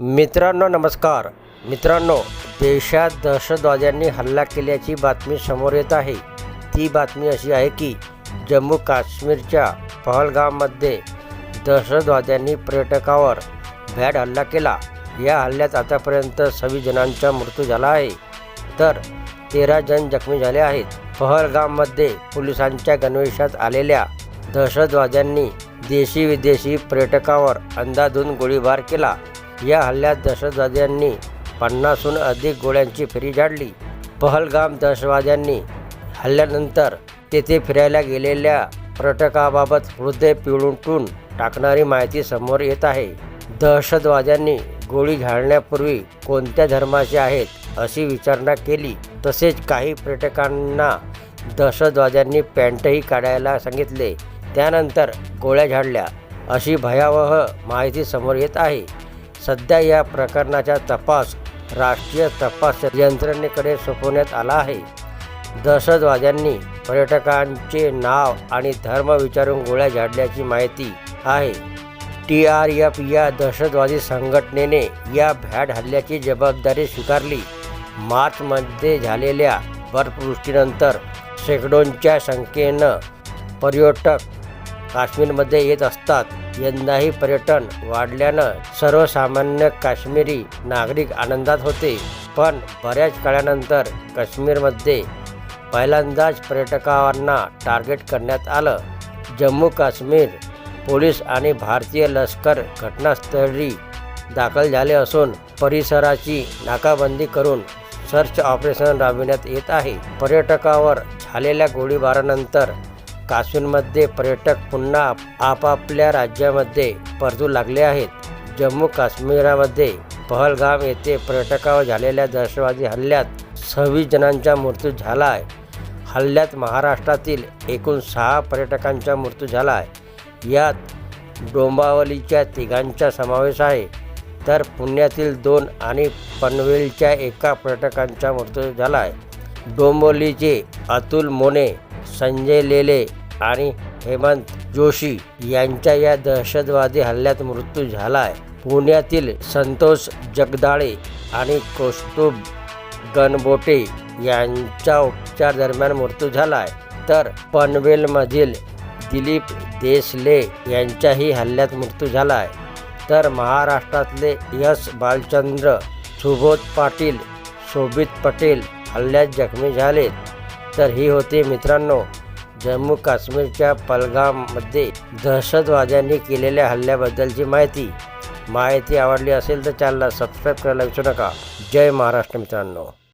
मित्रांनो नमस्कार. मित्रांनो देशात दहशतवाद्यांनी हल्ला केल्याची बातमी समोर येत आहे. ती बातमी अशी आहे की जम्मू काश्मीरच्या पहलगाममध्ये दहशतवाद्यांनी पर्यटकावर भॅड हल्ला केला. या हल्ल्यात आतापर्यंत सव्वीस जणांचा मृत्यू झाला आहे. तर तेरा जण जखमी झाले आहेत. पहलगाममध्ये पोलिसांच्या गणवेशात आलेल्या दहशतवाद्यांनी देशी विदेशी पर्यटकावर अंदाधून गोळीबार केला. या हल्ल्यात दहशतवाद्यांनी पन्नासहून अधिक गोळ्यांची फेरी झाडली. पहलगाम दहशतवाद्यांनी हल्ल्यानंतर तेथे फिरायला गेलेल्या पर्यटकाबाबत हृदय पिळून टाकणारी माहिती समोर येत आहे. दहशतवाद्यांनी गोळी झाडण्यापूर्वी कोणत्या धर्माचे आहेत अशी विचारणा केली. तसेच काही पर्यटकांना दहशतवाद्यांनी पॅन्टही काढायला सांगितले. त्यानंतर गोळ्या झाडल्या. अशी भयावह माहिती समोर येत आहे. सध्या या प्रकरणाचा तपास राष्ट्रीय तपास यंत्रणेकडे सोपवण्यात आला आहे. दहशतवाद्यांनी पर्यटकांचे नाव आणि धर्म विचारून गोळ्या झाडल्याची माहिती आहे. टी आर एफ या दहशतवादी संघटनेने या भ्याड हल्ल्याची जबाबदारी स्वीकारली. मार्चमध्ये झालेल्या बर्फवृष्टीनंतर शेकडोंच्या संख्येनं पर्यटक काश्मीरमध्ये येत असतात. यंदाही पर्यटन वाढल्यानं सर्वसामान्य काश्मीरी नागरिक आनंदात होते. पण बऱ्याच काळानंतर काश्मीरमध्ये पहिल्यांदाच पर्यटकांना टार्गेट करण्यात आलं. जम्मू काश्मीर पोलीस आणि भारतीय लष्कर घटनास्थळी दाखल झाले असून परिसराची नाकाबंदी करून सर्च ऑपरेशन राबविण्यात येत आहे. पर्यटकावर झालेल्या गोळीबारानंतर काश्मीरमध्ये पर्यटक पुन्हा आपापल्या राज्यामध्ये परतू लागले आहेत. जम्मू काश्मीरामध्ये पहलगाम येथे पर्यटकावर झालेल्या दहशतवादी हल्ल्यात सव्वीस जणांचा मृत्यू झाला आहे हल्ल्यात महाराष्ट्रातील एकूण सहा पर्यटकांचा मृत्यू झाला आहे यात डोंबावलीच्या तिघांचा समावेश आहे. तर पुण्यातील दोन आणि पनवेलच्या एका पर्यटकांचा मृत्यू झाला आहे डोंबोलीचे अतुल मोने संजय लेले आणि हेमंत जोशी यांच्या या दहशतवादी हल्ल्यात मृत्यू झाला आहे पुण्यातील संतोष जगदाळे आणि कौस्तुभ गणबोटे यांच्या उपचार दरम्यान मृत्यू झाला आहे तर पनवेलमधील दिलीप देसले यांच्याही हल्ल्यात मृत्यू झाला आहे तर महाराष्ट्रातले यश बालचंद्र सुबोध पाटील शोभित पटेल हल्ल्यात जखमी झालेत. तर ही होती मित्रांनो जम्मू काश्मीरच्या पलगाममध्ये दहशतवाद्यांनी केलेल्या हल्ल्याबद्दलची माहिती. माहिती आवडली असेल तर चॅनलला सबस्क्राईब करायला विसरू नका. जय महाराष्ट्र मित्रांनो.